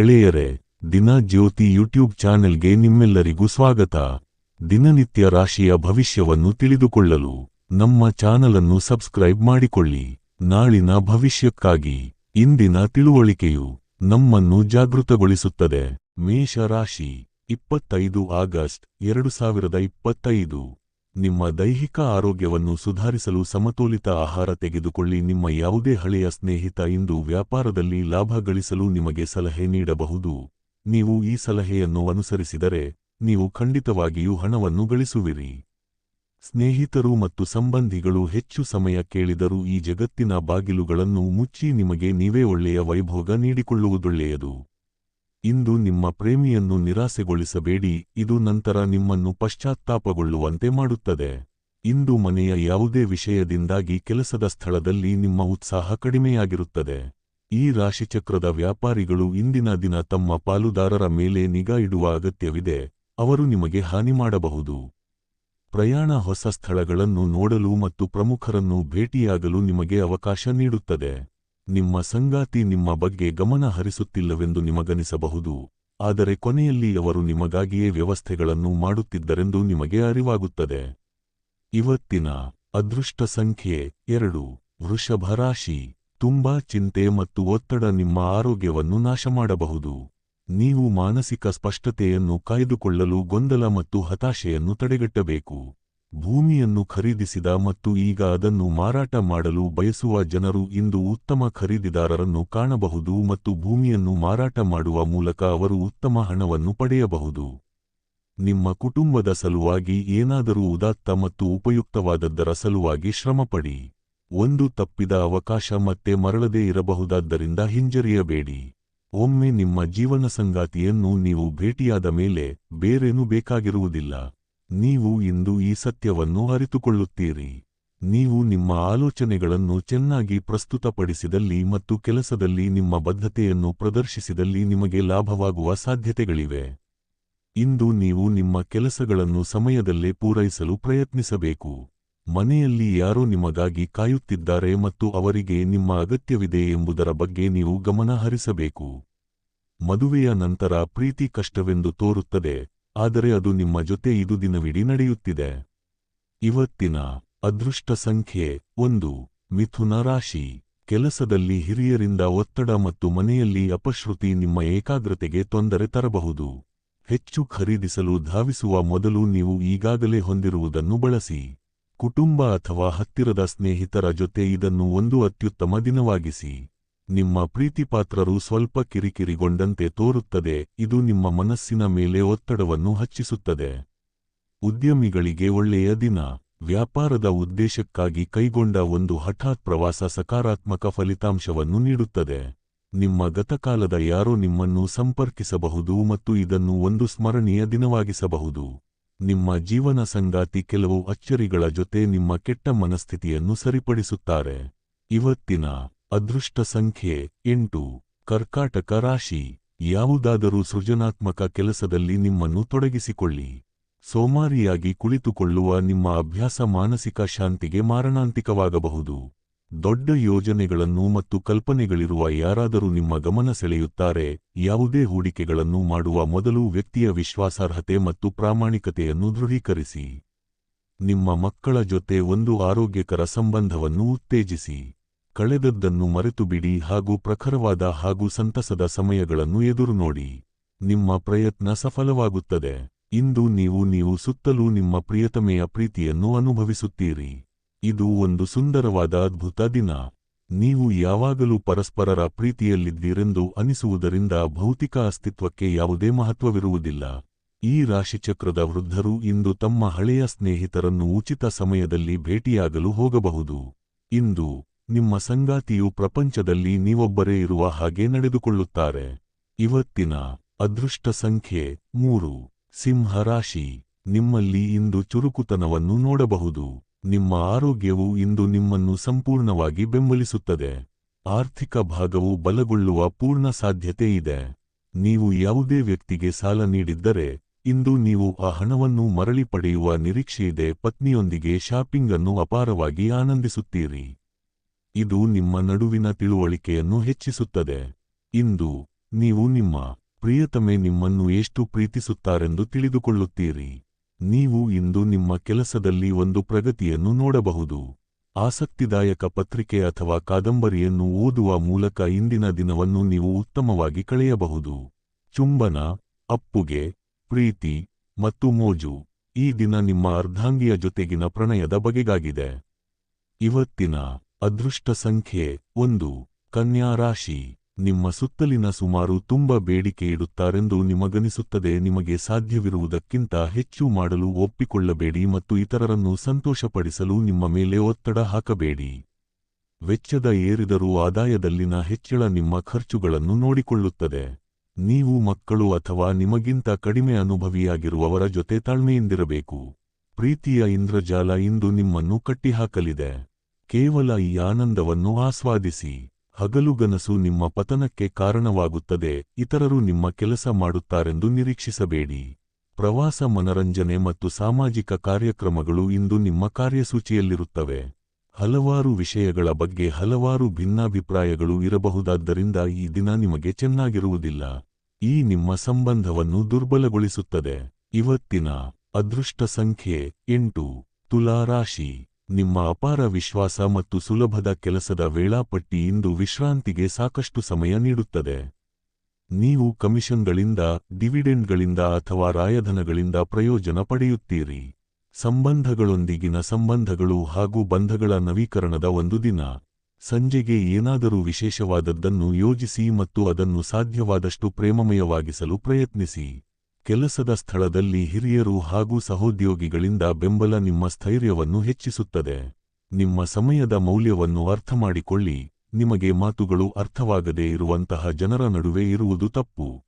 ಎಳೆಯರೆ, ದಿನ ಜ್ಯೋತಿ ಯೂಟ್ಯೂಬ್ ಚಾನೆಲ್ಗೆ ನಿಮ್ಮೆಲ್ಲರಿಗೂ ಸ್ವಾಗತ. ದಿನನಿತ್ಯ ರಾಶಿಯ ಭವಿಷ್ಯವನ್ನು ತಿಳಿದುಕೊಳ್ಳಲು ನಮ್ಮ ಚಾನಲನ್ನು ಸಬ್ಸ್ಕ್ರೈಬ್ ಮಾಡಿಕೊಳ್ಳಿ. ನಾಳಿನ ಭವಿಷ್ಯಕ್ಕಾಗಿ ಇಂದಿನ ತಿಳುವಳಿಕೆಯು ನಮ್ಮನ್ನು ಜಾಗೃತಗೊಳಿಸುತ್ತದೆ. ಮೇಷ ರಾಶಿ, ಇಪ್ಪತ್ತೈದು ಆಗಸ್ಟ್, ಎರಡು ಸಾವಿರದ ಇಪ್ಪತ್ತೈದು. ನಿಮ್ಮ ದೈಹಿಕ ಆರೋಗ್ಯವನ್ನು ಸುಧಾರಿಸಲು ಸಮತೋಲಿತ ಆಹಾರ ತೆಗೆದುಕೊಳ್ಳಿ. ನಿಮ್ಮ ಯಾವುದೇ ಹಳೆಯ ಸ್ನೇಹಿತ ಇಂದು ವ್ಯಾಪಾರದಲ್ಲಿ ಲಾಭ ಗಳಿಸಲು ನಿಮಗೆ ಸಲಹೆ ನೀಡಬಹುದು. ನೀವು ಈ ಸಲಹೆಯನ್ನು ಅನುಸರಿಸಿದರೆ ನೀವು ಖಂಡಿತವಾಗಿಯೂ ಹಣವನ್ನು ಗಳಿಸುವಿರಿ. ಸ್ನೇಹಿತರು ಮತ್ತು ಸಂಬಂಧಿಗಳು ಹೆಚ್ಚು ಸಮಯ ಕೇಳಿದರೂ ಈ ಜಗತ್ತಿನ ಬಾಗಿಲುಗಳನ್ನು ಮುಚ್ಚಿ ನಿಮಗೆ ನೀವೇ ಒಳ್ಳೆಯ ವೈಭೋಗ ನೀಡಿಕೊಳ್ಳುವುದೊಳ್ಳೆಯದು ಇಂದು ನಿಮ್ಮ ಪ್ರೇಮಿಯನ್ನು ನಿರಾಸೆಗೊಳಿಸಬೇಡಿ, ಇದು ನಂತರ ನಿಮ್ಮನ್ನು ಪಶ್ಚಾತ್ತಾಪಗೊಳ್ಳುವಂತೆ ಮಾಡುತ್ತದೆ. ಇಂದು ಮನೆಯ ಯಾವುದೇ ವಿಷಯದಿಂದಾಗಿ ಕೆಲಸದ ಸ್ಥಳದಲ್ಲಿ ನಿಮ್ಮ ಉತ್ಸಾಹ ಕಡಿಮೆಯಾಗಿರುತ್ತದೆ. ಈ ರಾಶಿಚಕ್ರದ ವ್ಯಾಪಾರಿಗಳು ಇಂದಿನ ದಿನ ತಮ್ಮ ಪಾಲುದಾರರ ಮೇಲೆ ನಿಗಾ ಇಡುವ ಅಗತ್ಯವಿದೆ, ಅವರು ನಿಮಗೆ ಹಾನಿ ಮಾಡಬಹುದು. ಪ್ರಯಾಣ ಹೊಸ ಸ್ಥಳಗಳನ್ನು ನೋಡಲು ಮತ್ತು ಪ್ರಮುಖರನ್ನು ಭೇಟಿಯಾಗಲು ನಿಮಗೆ ಅವಕಾಶ ನೀಡುತ್ತದೆ. ನಿಮ್ಮ ಸಂಗಾತಿ ನಿಮ್ಮ ಬಗ್ಗೆ ಗಮನ ಹರಿಸುತ್ತಿಲ್ಲವೆಂದು ನಿಮಗನಿಸಬಹುದು, ಆದರೆ ಕೊನೆಯಲ್ಲಿ ಅವರು ನಿಮಗಾಗಿಯೇ ವ್ಯವಸ್ಥೆಗಳನ್ನು ಮಾಡುತ್ತಿದ್ದರೆಂದು ನಿಮಗೆ ಅರಿವಾಗುತ್ತದೆ. ಇವತ್ತಿನ ಅದೃಷ್ಟ ಸಂಖ್ಯೆ ಎರಡು, ವೃಷಭ ರಾಶಿ, ತುಂಬಾ ಚಿಂತೆ ಮತ್ತು ಒತ್ತಡ ನಿಮ್ಮ ಆರೋಗ್ಯವನ್ನು ನಾಶಮಾಡಬಹುದು. ನೀವು ಮಾನಸಿಕ ಸ್ಪಷ್ಟತೆಯನ್ನು ಕಾಯ್ದುಕೊಳ್ಳಲು ಗೊಂದಲ ಮತ್ತು ಹತಾಶೆಯನ್ನು ತಡೆಗಟ್ಟಬೇಕು. ಭೂಮಿಯನ್ನು ಖರೀದಿಸಿದ ಮತ್ತು ಈಗ ಅದನ್ನು ಮಾರಾಟ ಮಾಡಲು ಬಯಸುವ ಜನರು ಇಂದು ಉತ್ತಮ ಖರೀದಿದಾರರನ್ನು ಕಾಣಬಹುದು ಮತ್ತು ಭೂಮಿಯನ್ನು ಮಾರಾಟ ಮಾಡುವ ಮೂಲಕ ಅವರು ಉತ್ತಮ ಹಣವನ್ನು ಪಡೆಯಬಹುದು. ನಿಮ್ಮ ಕುಟುಂಬದ ಸಲುವಾಗಿ ಏನಾದರೂ ಉದಾತ್ತ ಮತ್ತು ಉಪಯುಕ್ತವಾದದ್ದರ ಸಲುವಾಗಿ ಶ್ರಮಪಡಿ. ಒಂದು ತಪ್ಪಿದ ಅವಕಾಶ ಮತ್ತೆ ಮರಳದೇ ಇರಬಹುದಾದ್ದರಿಂದ ಹಿಂಜರಿಯಬೇಡಿ. ಒಮ್ಮೆ ನಿಮ್ಮ ಜೀವನ ಸಂಗಾತಿಯನ್ನು ನೀವು ಭೇಟಿಯಾದ ಮೇಲೆ ಬೇರೇನೂ ಬೇಕಾಗಿರುವುದಿಲ್ಲ. ನೀವು ಇಂದು ಈ ಸತ್ಯವನ್ನು ಅರಿತುಕೊಳ್ಳುತ್ತೀರಿ. ನೀವು ನಿಮ್ಮ ಆಲೋಚನೆಗಳನ್ನು ಚೆನ್ನಾಗಿ ಪ್ರಸ್ತುತಪಡಿಸಿದಲ್ಲಿ ಮತ್ತು ಕೆಲಸದಲ್ಲಿ ನಿಮ್ಮ ಬದ್ಧತೆಯನ್ನು ಪ್ರದರ್ಶಿಸಿದಲ್ಲಿ ನಿಮಗೆ ಲಾಭವಾಗುವ ಸಾಧ್ಯತೆಗಳಿವೆ. ಇಂದು ನೀವು ನಿಮ್ಮ ಕೆಲಸಗಳನ್ನು ಸಮಯದಲ್ಲೇ ಪೂರೈಸಲು ಪ್ರಯತ್ನಿಸಬೇಕು. ಮನೆಯಲ್ಲಿ ಯಾರೋ ನಿಮಗಾಗಿ ಕಾಯುತ್ತಿದ್ದಾರೆ ಮತ್ತು ಅವರಿಗೆ ನಿಮ್ಮ ಅಗತ್ಯವಿದೆ ಎಂಬುದರ ಬಗ್ಗೆ ನೀವು ಗಮನ ಹರಿಸಬೇಕು. ಮದುವೆಯ ನಂತರ ಪ್ರೀತಿ ಕಷ್ಟವೆಂದು ತೋರುತ್ತದೆ. ಆದರೆ ಅದು ನಿಮ್ಮ ಜೊತೆ ಇದು ದಿನವಿಡೀ ನಡೆಯುತ್ತಿದೆ. ಇವತ್ತಿನ ಅದೃಷ್ಟ ಸಂಖ್ಯೆ ಒಂದು, ಮಿಥುನ ರಾಶಿ. ಕೆಲಸದಲ್ಲಿ ಹಿರಿಯರಿಂದ ಒತ್ತಡ ಮತ್ತು ಮನೆಯಲ್ಲಿ ಅಪಶ್ರುತಿ ನಿಮ್ಮ ಏಕಾಗ್ರತೆಗೆ ತೊಂದರೆ ತರಬಹುದು. ಹೆಚ್ಚು ಖರೀದಿಸಲು ಧಾವಿಸುವ ಮೊದಲು ನೀವು ಈಗಾಗಲೇ ಹೊಂದಿರುವುದನ್ನು ಬಳಸಿ. ಕುಟುಂಬ ಅಥವಾ ಹತ್ತಿರದ ಸ್ನೇಹಿತರ ಜೊತೆ ಇದನ್ನು ಒಂದು ಅತ್ಯುತ್ತಮ ದಿನವಾಗಿಸಿ. ನಿಮ್ಮ ಪ್ರೀತಿಪಾತ್ರರು ಸ್ವಲ್ಪ ಕಿರಿಕಿರಿಗೊಂಡಂತೆ ತೋರುತ್ತದೆ, ಇದು ನಿಮ್ಮ ಮನಸ್ಸಿನ ಮೇಲೆ ಒತ್ತಡವನ್ನು ಹಚ್ಚಿಸುತ್ತದೆ. ಉದ್ಯಮಿಗಳಿಗೆ ಒಳ್ಳೆಯ ದಿನ. ವ್ಯಾಪಾರದ ಉದ್ದೇಶಕ್ಕಾಗಿ ಕೈಗೊಂಡ ಒಂದು ಹಠಾತ್ ಪ್ರವಾಸ ಸಕಾರಾತ್ಮಕ ಫಲಿತಾಂಶವನ್ನು ನೀಡುತ್ತದೆ. ನಿಮ್ಮ ಗತಕಾಲದ ಯಾರೋ ನಿಮ್ಮನ್ನು ಸಂಪರ್ಕಿಸಬಹುದು ಮತ್ತು ಇದನ್ನು ಒಂದು ಸ್ಮರಣೀಯ ದಿನವಾಗಿಸಬಹುದು. ನಿಮ್ಮ ಜೀವನ ಸಂಗಾತಿ ಕೆಲವು ಅಚ್ಚರಿಗಳ ಜೊತೆ ನಿಮ್ಮ ಕೆಟ್ಟ ಮನಸ್ಥಿತಿಯನ್ನು ಸರಿಪಡಿಸುತ್ತಾರೆ. ಇವತ್ತಿನ ಅದೃಷ್ಟ ಸಂಖ್ಯೆ ಎಂಟು. ಕರ್ಕಾಟಕ ರಾಶಿ. ಯಾವುದಾದರೂ ಸೃಜನಾತ್ಮಕ ಕೆಲಸದಲ್ಲಿ ನಿಮ್ಮನ್ನು ತೊಡಗಿಸಿಕೊಳ್ಳಿ. ಸೋಮಾರಿಯಾಗಿ ಕುಳಿತುಕೊಳ್ಳುವ ನಿಮ್ಮ ಅಭ್ಯಾಸ ಮಾನಸಿಕ ಶಾಂತಿಗೆ ಮಾರಣಾಂತಿಕವಾಗಬಹುದು. ದೊಡ್ಡ ಯೋಜನೆಗಳನ್ನು ಮತ್ತು ಕಲ್ಪನೆಗಳಿರುವ ಯಾರಾದರೂ ನಿಮ್ಮ ಗಮನ ಸೆಳೆಯುತ್ತಾರೆ. ಯಾವುದೇ ಹೂಡಿಕೆಗಳನ್ನು ಮಾಡುವ ಮೊದಲು ವ್ಯಕ್ತಿಯ ವಿಶ್ವಾಸಾರ್ಹತೆ ಮತ್ತು ಪ್ರಾಮಾಣಿಕತೆಯನ್ನು ದೃಢೀಕರಿಸಿ. ನಿಮ್ಮ ಮಕ್ಕಳ ಜೊತೆ ಒಂದು ಆರೋಗ್ಯಕರ ಸಂಬಂಧವನ್ನು ಉತ್ತೇಜಿಸಿ. ಕಳೆದದ್ದನ್ನು ಮರೆತುಬಿಡಿ ಹಾಗೂ ಪ್ರಖರವಾದ ಹಾಗೂ ಸಂತಸದ ಸಮಯಗಳನ್ನು ಎದುರು ನೋಡಿ ನಿಮ್ಮ ಪ್ರಯತ್ನ ಸಫಲವಾಗುತ್ತದೆ. ಇಂದು ನೀವು ನೀವು ಸುತ್ತಲೂ ನಿಮ್ಮ ಪ್ರಿಯತಮೆಯ ಪ್ರೀತಿಯನ್ನು ಅನುಭವಿಸುತ್ತೀರಿ. ಇದು ಒಂದು ಸುಂದರವಾದ ಅದ್ಭುತ ದಿನ. ನೀವು ಯಾವಾಗಲೂ ಪರಸ್ಪರರ ಪ್ರೀತಿಯಲ್ಲಿದ್ದೀರೆಂದು ಅನಿಸುವುದರಿಂದ ಭೌತಿಕ ಅಸ್ತಿತ್ವಕ್ಕೆ ಯಾವುದೇ ಮಹತ್ವವಿರುವುದಿಲ್ಲ. ಈ ರಾಶಿಚಕ್ರದ ವೃದ್ಧರು ಇಂದು ತಮ್ಮ ಹಳೆಯ ಸ್ನೇಹಿತರನ್ನು ಉಚಿತ ಸಮಯದಲ್ಲಿ ಭೇಟಿಯಾಗಲು ಹೋಗಬಹುದು. ಇಂದು ನಿಮ್ಮ ಸಂಗಾತಿಯು ಪ್ರಪಂಚದಲ್ಲಿ ನೀವೊಬ್ಬರೇ ಇರುವ ಹಾಗೆ ನಡೆದುಕೊಳ್ಳುತ್ತಾರೆ. ಇವತ್ತಿನ ಅದೃಷ್ಟ ಸಂಖ್ಯೆ ಮೂರು. ಸಿಂಹ ರಾಶಿ. ನಿಮ್ಮಲ್ಲಿ ಇಂದು ಚುರುಕುತನವನ್ನು ನೋಡಬಹುದು. ನಿಮ್ಮ ಆರೋಗ್ಯವು ಇಂದು ನಿಮ್ಮನ್ನು ಸಂಪೂರ್ಣವಾಗಿ ಬೆಂಬಲಿಸುತ್ತದೆ. ಆರ್ಥಿಕ ಭಾಗವು ಬಲಗೊಳ್ಳುವ ಪೂರ್ಣ ಸಾಧ್ಯತೆ ಇದೆ. ನೀವು ಯಾವುದೇ ವ್ಯಕ್ತಿಗೆ ಸಾಲ ನೀಡಿದ್ದರೆ, ಇಂದು ನೀವು ಆ ಹಣವನ್ನು ಮರಳಿ ಪಡೆಯುವ ನಿರೀಕ್ಷೆಯಿದೆ. ಪತ್ನಿಯೊಂದಿಗೆ ಶಾಪಿಂಗ್ ಅನ್ನು ಅಪಾರವಾಗಿ ಆನಂದಿಸುತ್ತೀರಿ. ಇದು ನಿಮ್ಮ ನಡುವಿನ ತಿಳುವಳಿಕೆಯನ್ನು ಹೆಚ್ಚಿಸುತ್ತದೆ. ಇಂದು ನೀವು ನಿಮ್ಮ ಪ್ರಿಯತಮೆ ನಿಮ್ಮನ್ನು ಎಷ್ಟು ಪ್ರೀತಿಸುತ್ತಾರೆಂದು ತಿಳಿದುಕೊಳ್ಳುತ್ತೀರಿ. ನೀವು ಇಂದು ನಿಮ್ಮ ಕೆಲಸದಲ್ಲಿ ಒಂದು ಪ್ರಗತಿಯನ್ನು ನೋಡಬಹುದು. ಆಸಕ್ತಿದಾಯಕ ಪತ್ರಿಕೆ ಅಥವಾ ಕಾದಂಬರಿಯನ್ನು ಓದುವ ಮೂಲಕ ಇಂದಿನ ದಿನವನ್ನು ನೀವು ಉತ್ತಮವಾಗಿ ಕಳೆಯಬಹುದು. ಚುಂಬನ, ಅಪ್ಪುಗೆ, ಪ್ರೀತಿ ಮತ್ತು ಮೋಜು ಈ ದಿನ ನಿಮ್ಮ ಅರ್ಧಾಂಗಿಯ ಜೊತೆಗಿನ ಪ್ರಣಯದ ಬಗೆಗಾಗಿದೆ. ಇವತ್ತಿನ ಅದೃಷ್ಟ ಸಂಖ್ಯೆ ಒಂದು. ಕನ್ಯಾ ರಾಶಿ. ನಿಮ್ಮ ಸುತ್ತಲಿನ ಸುಮಾರು ತುಂಬ ಬೇಡಿಕೆ ಇಡುತ್ತಾರೆಂದು ನಿಮಗನಿಸುತ್ತದೆ. ನಿಮಗೆ ಸಾಧ್ಯವಿರುವುದಕ್ಕಿಂತ ಹೆಚ್ಚು ಮಾಡಲು ಒಪ್ಪಿಕೊಳ್ಳಬೇಡಿ ಮತ್ತು ಇತರರನ್ನು ಸಂತೋಷಪಡಿಸಲು ನಿಮ್ಮ ಮೇಲೆ ಒತ್ತಡ ಹಾಕಬೇಡಿ. ವೆಚ್ಚದ ಏರಿದರೂ ಆದಾಯದಲ್ಲಿನ ಹೆಚ್ಚಳ ನಿಮ್ಮ ಖರ್ಚುಗಳನ್ನು ನೋಡಿಕೊಳ್ಳುತ್ತದೆ. ನೀವು ಮಕ್ಕಳು ಅಥವಾ ನಿಮಗಿಂತ ಕಡಿಮೆ ಅನುಭವಿಯಾಗಿರುವವರ ಜೊತೆ ತಾಳ್ಮೆಯಿಂದಿರಬೇಕು. ಪ್ರೀತಿಯ ಇಂದ್ರಜಾಲ ಇಂದು ನಿಮ್ಮನ್ನು ಕಟ್ಟಿಹಾಕಲಿದೆ. ಕೇವಲ ಈ ಆನಂದವನ್ನು ಆಸ್ವಾದಿಸಿ. ಹಗಲುಗನಸು ನಿಮ್ಮ ಪತನಕ್ಕೆ ಕಾರಣವಾಗುತ್ತದೆ, ಇತರರು ನಿಮ್ಮ ಕೆಲಸ ಮಾಡುತ್ತಾರೆಂದು ನಿರೀಕ್ಷಿಸಬೇಡಿ. ಪ್ರವಾಸ ಮನರಂಜನೆ ಮತ್ತು ಸಾಮಾಜಿಕ ಕಾರ್ಯಕ್ರಮಗಳು ಇಂದು ನಿಮ್ಮ ಕಾರ್ಯಸೂಚಿಯಲ್ಲಿರುತ್ತವೆ. ಹಲವಾರು ವಿಷಯಗಳ ಬಗ್ಗೆ ಹಲವಾರು ಭಿನ್ನಾಭಿಪ್ರಾಯಗಳು ಇರಬಹುದಾದ್ದರಿಂದ ಈ ದಿನ ನಿಮಗೆ ಚೆನ್ನಾಗಿರುವುದಿಲ್ಲ. ಈ ನಿಮ್ಮ ಸಂಬಂಧವನ್ನು ದುರ್ಬಲಗೊಳಿಸುತ್ತದೆ. ಇವತ್ತಿನ ಅದೃಷ್ಟ ಸಂಖ್ಯೆ ಎಂಟು. ತುಲಾರಾಶಿ. ನಿಮ್ಮ ಅಪಾರ ವಿಶ್ವಾಸ ಮತ್ತು ಸುಲಭದ ಕೆಲಸದ ವೇಳಾಪಟ್ಟಿ ಇಂದು ವಿಶ್ರಾಂತಿಗೆ ಸಾಕಷ್ಟು ಸಮಯ ನೀಡುತ್ತದೆ. ನೀವು ಕಮಿಷನ್ಗಳಿಂದ, ಡಿವಿಡೆಂಡ್ಗಳಿಂದ ಅಥವಾ ರಾಯಧನಗಳಿಂದ ಪ್ರಯೋಜನ ಪಡೆಯುತ್ತೀರಿ. ಸಂಬಂಧಗಳೊಂದಿಗಿನ ಸಂಬಂಧಗಳು ಹಾಗೂ ಬಂಧಗಳ ನವೀಕರಣದ ಒಂದು ದಿನ. ಸಂಜೆಗೆ ಏನಾದರೂ ವಿಶೇಷವಾದದ್ದನ್ನು ಯೋಜಿಸಿ ಮತ್ತು ಅದನ್ನು ಸಾಧ್ಯವಾದಷ್ಟು ಪ್ರೇಮಮಯವಾಗಿಸಲು ಪ್ರಯತ್ನಿಸಿ. ಕೆಲಸದ ಸ್ಥಳದಲ್ಲಿ ಹಿರಿಯರು ಹಾಗೂ ಸಹೋದ್ಯೋಗಿಗಳಿಂದ ಬೆಂಬಲ ನಿಮ್ಮ ಸ್ಥೈರ್ಯವನ್ನು ಹೆಚ್ಚಿಸುತ್ತದೆ. ನಿಮ್ಮ ಸಮಯದ ಮೌಲ್ಯವನ್ನು ಅರ್ಥಮಾಡಿಕೊಳ್ಳಿ. ನಿಮಗೆ ಮಾತುಗಳು ಅರ್ಥವಾಗದೇ ಇರುವಂತಹ ಜನರ ನಡುವೆ ಇರುವುದು ತಪ್ಪು.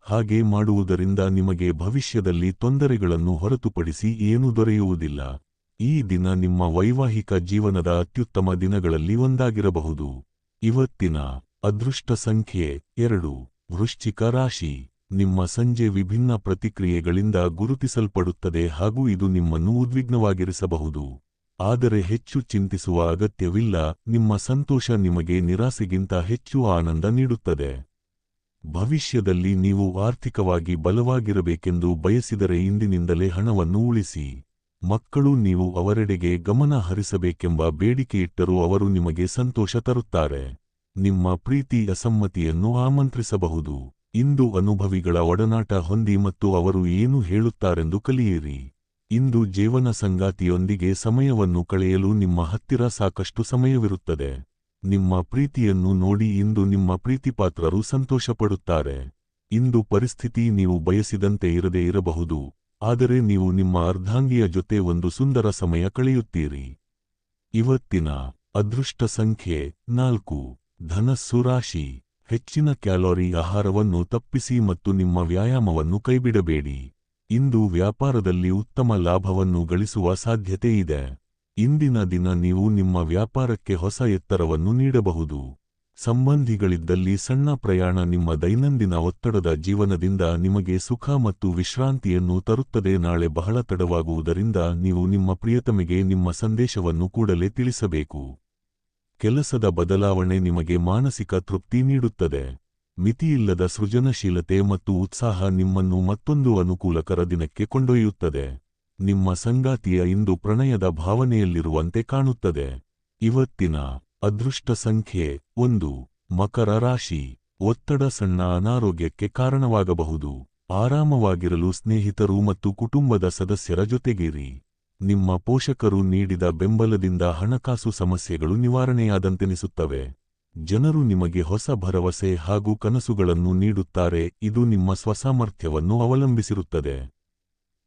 ಹಾಗೆ ಮಾಡುವುದರಿಂದ ನಿಮಗೆ ಭವಿಷ್ಯದಲ್ಲಿ ತೊಂದರೆಗಳನ್ನು ಹೊರತುಪಡಿಸಿ ಏನೂ ದೊರೆಯುವುದಿಲ್ಲ. ಈ ದಿನ ನಿಮ್ಮ ವೈವಾಹಿಕ ಜೀವನದ ಅತ್ಯುತ್ತಮ ದಿನಗಳಲ್ಲಿ ಒಂದಾಗಿರಬಹುದು. ಇವತ್ತಿನ ಅದೃಷ್ಟ ಸಂಖ್ಯೆ ಎರಡು. ವೃಶ್ಚಿಕ ರಾಶಿ. ನಿಮ್ಮ ಸಂಜೆ ವಿಭಿನ್ನ ಪ್ರತಿಕ್ರಿಯೆಗಳಿಂದ ಗುರುತಿಸಲ್ಪಡುತ್ತದೆ ಹಾಗೂ ಇದು ನಿಮ್ಮನ್ನು ಉದ್ವಿಗ್ನವಾಗಿರಿಸಬಹುದು. ಆದರೆ ಹೆಚ್ಚು ಚಿಂತಿಸುವ ಅಗತ್ಯವಿಲ್ಲ, ನಿಮ್ಮ ಸಂತೋಷ ನಿಮಗೆ ನಿರಾಸೆಗಿಂತ ಹೆಚ್ಚು ಆನಂದ ನೀಡುತ್ತದೆ. ಭವಿಷ್ಯದಲ್ಲಿ ನೀವು ಆರ್ಥಿಕವಾಗಿ ಬಲವಾಗಿರಬೇಕೆಂದು ಬಯಸಿದರೆ ಇಂದಿನಿಂದಲೇ ಹಣವನ್ನು ಉಳಿಸಿ. ಮಕ್ಕಳು ನೀವು ಅವರೆಡೆಗೆ ಗಮನ ಹರಿಸಬೇಕೆಂಬ ಬೇಡಿಕೆಯಿಟ್ಟರೂ ಅವರು ನಿಮಗೆ ಸಂತೋಷ ತರುತ್ತಾರೆ. ನಿಮ್ಮ ಪ್ರೀತಿ ಅಸಮ್ಮತಿಯನ್ನು ಆಮಂತ್ರಿಸಬಹುದು. ಇಂದು ಅನುಭವಿಗಳ ಒಡನಾಟ ಹೊಂದಿ ಮತ್ತು ಅವರು ಏನು ಹೇಳುತ್ತಾರೆಂದು ಕಲಿಯಿರಿ. ಇಂದು ಜೀವನ ಸಂಗಾತಿಯೊಂದಿಗೆ ಸಮಯವನ್ನು ಕಳೆಯಲು ನಿಮ್ಮ ಹತ್ತಿರ ಸಾಕಷ್ಟು ಸಮಯವಿರುತ್ತದೆ. ನಿಮ್ಮ ಪ್ರೀತಿಯನ್ನು ನೋಡಿ ಇಂದು ನಿಮ್ಮ ಪ್ರೀತಿಪಾತ್ರರು ಸಂತೋಷಪಡುತ್ತಾರೆ. ಇಂದು ಪರಿಸ್ಥಿತಿ ನೀವು ಬಯಸಿದಂತೆ ಇರದೇ ಇರಬಹುದು. ಆದರೆ ನೀವು ನಿಮ್ಮ ಅರ್ಧಾಂಗಿಯ ಜೊತೆ ಒಂದು ಸುಂದರ ಸಮಯ ಕಳೆಯುತ್ತೀರಿ. ಇವತ್ತಿನ ಅದೃಷ್ಟ ಸಂಖ್ಯೆ ನಾಲ್ಕು. ಧನಸ್ಸು ರಾಶಿ. ಹೆಚ್ಚಿನ ಕ್ಯಾಲೋರಿ ಆಹಾರವನ್ನು ತಪ್ಪಿಸಿ ಮತ್ತು ನಿಮ್ಮ ವ್ಯಾಯಾಮವನ್ನು ಕೈಬಿಡಬೇಡಿ. ಇಂದು ವ್ಯಾಪಾರದಲ್ಲಿ ಉತ್ತಮ ಲಾಭವನ್ನು ಗಳಿಸುವ ಸಾಧ್ಯತೆಯಿದೆ ಇಂದಿನ ದಿನ ನೀವು ನಿಮ್ಮ ವ್ಯಾಪಾರಕ್ಕೆ ಹೊಸ ಎತ್ತರವನ್ನು ನೀಡಬಹುದು. ಸಂಬಂಧಿಗಳಿದ್ದಲ್ಲಿ ಸಣ್ಣ ಪ್ರಯಾಣ ನಿಮ್ಮ ದೈನಂದಿನ ಒತ್ತಡದ ಜೀವನದಿಂದ ನಿಮಗೆ ಸುಖ ಮತ್ತು ವಿಶ್ರಾಂತಿಯನ್ನು ತರುತ್ತದೆ. ನಾಳೆ ಬಹಳ ತಡವಾಗುವುದರಿಂದ ನೀವು ನಿಮ್ಮ ಪ್ರಿಯತಮೆಗೆ ನಿಮ್ಮ ಸಂದೇಶವನ್ನು ಕೂಡಲೇ ತಿಳಿಸಬೇಕು. ಕೆಲಸದ ಬದಲಾವಣೆ ನಿಮಗೆ ಮಾನಸಿಕ ತೃಪ್ತಿ ನೀಡುತ್ತದೆ. ಮಿತಿಯಿಲ್ಲದ ಸೃಜನಶೀಲತೆ ಮತ್ತು ಉತ್ಸಾಹ ನಿಮ್ಮನ್ನು ಮತ್ತೊಂದು ಅನುಕೂಲಕರ ದಿನಕ್ಕೆ ಕೊಂಡೊಯ್ಯುತ್ತದೆ. ನಿಮ್ಮ ಸಂಗಾತಿಯ ಇಂದು ಪ್ರಣಯದ ಭಾವನೆಯಲ್ಲಿರುವಂತೆ ಕಾಣುತ್ತದೆ. ಇವತ್ತಿನ ಅದೃಷ್ಟ ಸಂಖ್ಯೆ ಒಂದು. ಮಕರ ರಾಶಿ. ಒತ್ತಡ ಸಣ್ಣ ಅನಾರೋಗ್ಯಕ್ಕೆ ಕಾರಣವಾಗಬಹುದು. ಆರಾಮವಾಗಿರಲು ಸ್ನೇಹಿತರು ಮತ್ತು ಕುಟುಂಬದ ಸದಸ್ಯರ ಜೊತೆಗಿರಿ. ನಿಮ್ಮ ಪೋಷಕರು ನೀಡಿದ ಬೆಂಬಲದಿಂದ ಹಣಕಾಸು ಸಮಸ್ಯೆಗಳು ನಿವಾರಣೆಯಾದಂತೆನಿಸುತ್ತವೆ. ಜನರು ನಿಮಗೆ ಹೊಸ ಭರವಸೆ ಹಾಗೂ ಕನಸುಗಳನ್ನು ನೀಡುತ್ತಾರೆ, ಇದು ನಿಮ್ಮ ಸ್ವಸಾಮರ್ಥ್ಯವನ್ನು ಅವಲಂಬಿಸಿರುತ್ತದೆ.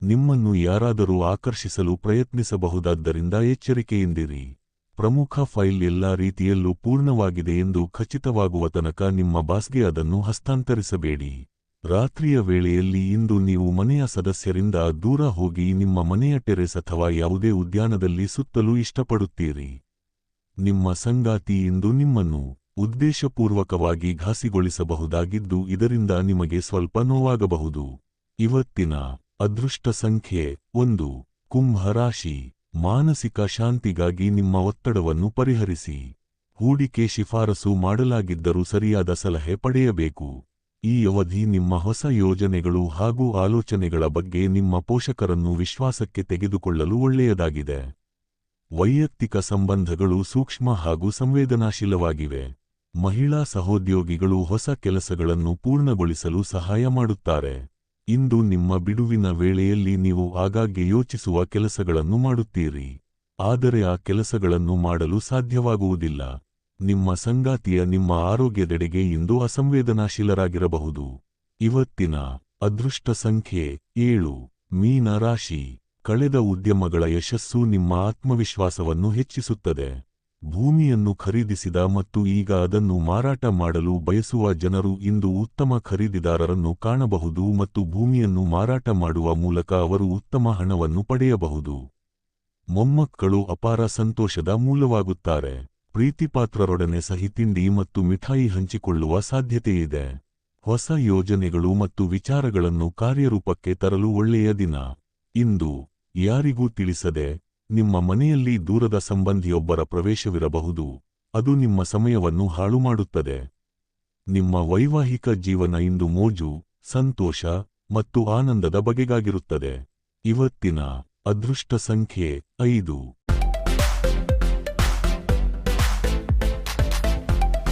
ನಿಮ್ಮನ್ನು ಯಾರಾದರೂ ಆಕರ್ಷಿಸಲು ಪ್ರಯತ್ನಿಸಬಹುದಾದ್ದರಿಂದ ಎಚ್ಚರಿಕೆಯಿಂದಿರಿ. ಪ್ರಮುಖ ಫೈಲ್ ಎಲ್ಲಾ ರೀತಿಯಲ್ಲೂ ಪೂರ್ಣವಾಗಿದೆ ಎಂದು ಖಚಿತವಾಗುವ ತನಕ ನಿಮ್ಮ ಬಾಸ್ಗೆ ಅದನ್ನು ಹಸ್ತಾಂತರಿಸಬೇಡಿ. ರಾತ್ರಿಯ ವೇಳೆಯಲ್ಲಿ ಇಂದು ನೀವು ಮನೆಯ ಸದಸ್ಯರಿಂದ ದೂರ ಹೋಗಿ ನಿಮ್ಮ ಮನೆಯ ಟೆರೆಸ್ ಅಥವಾ ಯಾವುದೇ ಉದ್ಯಾನದಲ್ಲಿ ಸುತ್ತಲೂ ಇಷ್ಟಪಡುತ್ತೀರಿ. ನಿಮ್ಮ ಸಂಗಾತಿ ಇಂದು ನಿಮ್ಮನ್ನು ಉದ್ದೇಶಪೂರ್ವಕವಾಗಿ ಘಾಸಿಗೊಳಿಸಬಹುದಾಗಿದ್ದು ಇದರಿಂದ ನಿಮಗೆ ಸ್ವಲ್ಪ ನೋವಾಗಬಹುದು. ಇವತ್ತಿನ ಅದೃಷ್ಟ ಸಂಖ್ಯೆ ಒಂದು. ಕುಂಭ ರಾಶಿ. ಮಾನಸಿಕ ಶಾಂತಿಗಾಗಿ ನಿಮ್ಮ ಒತ್ತಡವನ್ನು ಪರಿಹರಿಸಿ. ಹೂಡಿಕೆ ಶಿಫಾರಸು ಮಾಡಲಾಗಿದ್ದರೂ ಸರಿಯಾದ ಸಲಹೆ ಪಡೆಯಬೇಕು. ಈ ಅವಧಿ ನಿಮ್ಮ ಹೊಸ ಯೋಜನೆಗಳು ಹಾಗೂ ಆಲೋಚನೆಗಳ ಬಗ್ಗೆ ನಿಮ್ಮ ಪೋಷಕರನ್ನು ವಿಶ್ವಾಸಕ್ಕೆ ತೆಗೆದುಕೊಳ್ಳಲು ಒಳ್ಳೆಯದಾಗಿದೆ. ವೈಯಕ್ತಿಕ ಸಂಬಂಧಗಳು ಸೂಕ್ಷ್ಮ ಹಾಗೂ ಸಂವೇದನಾಶೀಲವಾಗಿವೆ. ಮಹಿಳಾ ಸಹೋದ್ಯೋಗಿಗಳು ಹೊಸ ಕೆಲಸಗಳನ್ನು ಪೂರ್ಣಗೊಳಿಸಲು ಸಹಾಯ ಮಾಡುತ್ತಾರೆ. ಇಂದು ನಿಮ್ಮ ಬಿಡುವಿನ ವೇಳೆಯಲ್ಲಿ ನೀವು ಆಗಾಗ್ಗೆ ಯೋಚಿಸುವ ಕೆಲಸಗಳನ್ನು ಮಾಡುತ್ತೀರಿ. ಆದರೆ ಆ ಕೆಲಸಗಳನ್ನು ಮಾಡಲು ಸಾಧ್ಯವಾಗುವುದಿಲ್ಲ. ನಿಮ್ಮ ಸಂಗಾತಿಯ ನಿಮ್ಮ ಆರೋಗ್ಯದೆಡೆಗೆ ಇಂದು ಅಸಂವೇದನಾಶೀಲರಾಗಿರಬಹುದು. ಇವತ್ತಿನ ಅದೃಷ್ಟ ಸಂಖ್ಯೆ ಏಳು, ಮೀನ ರಾಶಿ. ಕಳೆದ ಉದ್ಯಮಗಳ ಯಶಸ್ಸು ನಿಮ್ಮ ಆತ್ಮವಿಶ್ವಾಸವನ್ನು ಹೆಚ್ಚಿಸುತ್ತದೆ. ಭೂಮಿಯನ್ನು ಖರೀದಿಸಿದ ಮತ್ತು ಈಗ ಅದನ್ನು ಮಾರಾಟ ಮಾಡಲು ಬಯಸುವ ಜನರು ಇಂದು ಉತ್ತಮ ಖರೀದಿದಾರರನ್ನು ಕಾಣಬಹುದು ಮತ್ತು ಭೂಮಿಯನ್ನು ಮಾರಾಟ ಮಾಡುವ ಮೂಲಕ ಅವರು ಉತ್ತಮ ಹಣವನ್ನು ಪಡೆಯಬಹುದು. ಮೊಮ್ಮಕ್ಕಳು ಅಪಾರ ಸಂತೋಷದ ಮೂಲವಾಗುತ್ತಾರೆ. ಪ್ರೀತಿಪಾತ್ರರೊಡನೆ ಸಹಿತಿಂಡಿ ಮತ್ತು ಮಿಠಾಯಿ ಹಂಚಿಕೊಳ್ಳುವ ಸಾಧ್ಯತೆಯಿದೆ. ಹೊಸ ಯೋಜನೆಗಳು ಮತ್ತು ವಿಚಾರಗಳನ್ನು ಕಾರ್ಯರೂಪಕ್ಕೆ ತರಲು ಒಳ್ಳೆಯ ದಿನ. ಇಂದು ಯಾರಿಗೂ ತಿಳಿಸದೆ ನಿಮ್ಮ ಮನೆಯಲ್ಲಿ ದೂರದ ಸಂಬಂಧಿಯೊಬ್ಬರ ಪ್ರವೇಶವಿರಬಹುದು. ಅದು ನಿಮ್ಮ ಸಮಯವನ್ನು ಹಾಳು ಮಾಡುತ್ತದೆ. ನಿಮ್ಮ ವೈವಾಹಿಕ ಜೀವನ ಇಂದು ಮೋಜು, ಸಂತೋಷ ಮತ್ತು ಆನಂದದ ಬಗೆಗಾಗಿರುತ್ತದೆ. ಇವತ್ತಿನ ಅದೃಷ್ಟ ಸಂಖ್ಯೆ ಐದು.